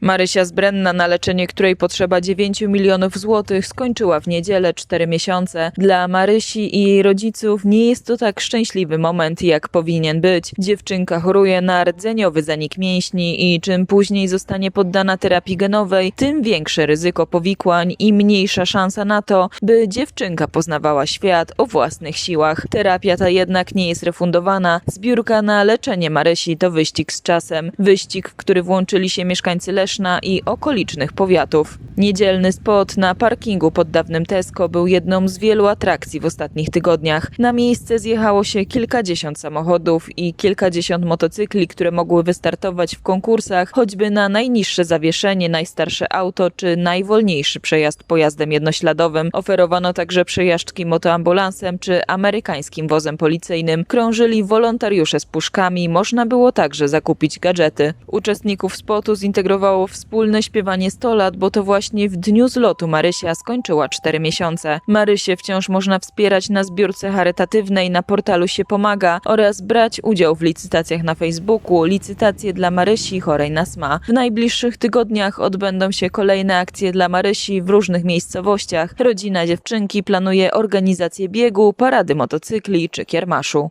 Marysia z Brenna, na leczenie której potrzeba 9 milionów złotych, skończyła w niedzielę 4 miesiące. Dla Marysi i jej rodziców nie jest to tak szczęśliwy moment, jak powinien być. Dziewczynka choruje na rdzeniowy zanik mięśni i czym później zostanie poddana terapii genowej, tym większe ryzyko powikłań i mniejsza szansa na to, by dziewczynka poznawała świat o własnych siłach. Terapia ta jednak nie jest refundowana. Zbiórka na leczenie Marysi to wyścig z czasem. Wyścig, w który włączyli się mieszkańcy Leszna i okolicznych powiatów. Niedzielny spot na parkingu pod dawnym Tesco był jedną z wielu atrakcji w ostatnich tygodniach. Na miejsce zjechało się kilkadziesiąt samochodów i kilkadziesiąt motocykli, które mogły wystartować w konkursach, choćby na najniższe zawieszenie, najstarsze auto czy najwolniejszy przejazd pojazdem jednośladowym. Oferowano także przejażdżki motoambulansem czy amerykańskim wozem policyjnym. Krążyli wolontariusze z puszkami, można było także zakupić gadżety. Uczestników spotu zintegrowało wspólne śpiewanie 100 lat, bo to właśnie w dniu zlotu Marysia skończyła 4 miesiące. Marysię wciąż można wspierać na zbiórce charytatywnej na portalu się pomaga oraz brać udział w licytacjach na Facebooku, licytacje dla Marysi chorej na SMA. W najbliższych tygodniach odbędą się kolejne akcje dla Marysi w różnych miejscowościach. Rodzina dziewczynki planuje organizację biegu, parady motocykli czy kiermaszu.